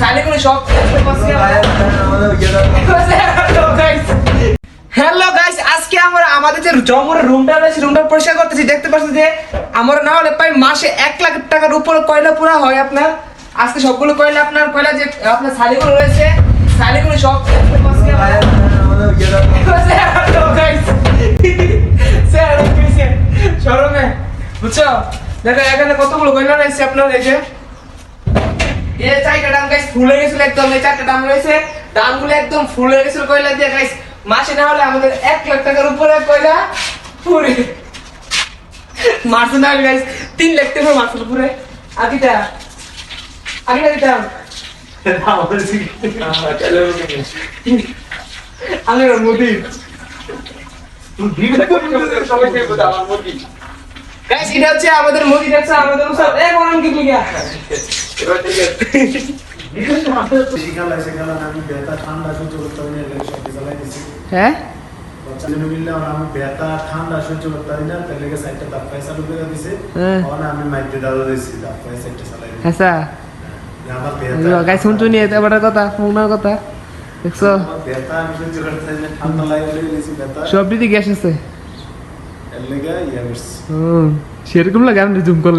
শালিগুলো সব hello guys আজকে আমরা আমাদের যে জঙ্গলের রুমটা রয়েছে রুমটা পরিষ্কার করতেছি দেখতে পাচ্ছেন যে আমরা না হলে প্রায় মাসে এক লাখ টাকার উপর কয়লা পুরা হয় আপনার আজকে সবগুলো কয়লা আপনার কয়লা যে আপনার শালিগুলো রয়েছে শালিগুলো সব শরমে বুঝছ দেখো এখানে কতগুলো কয়লা রয়েছে আপনার এই যে এই ডাম গাইস গেছিল একদম। এই চারটা ডাম রয়েছে। ডামগুলো একদম গেছিল কয়লা দিয়ে। গাইস মাসে না হলে আমাদের এক লাখ টাকার উপরে কয়লা পুরে না গাইস তিন লাখ উপরে। আগিটা আগিটা দিতাম। আমি মোদি। গাইস এটা হচ্ছে আমাদের আমাদের উৎসব এ, বলেন কি হ্যাঁ? হ্যাঁ। দিছি হ্যাঁ কথা? কথা? দেখছ? সব দিদি গ্যাস আছে। সেরকম লাগে আমি জুম করলে।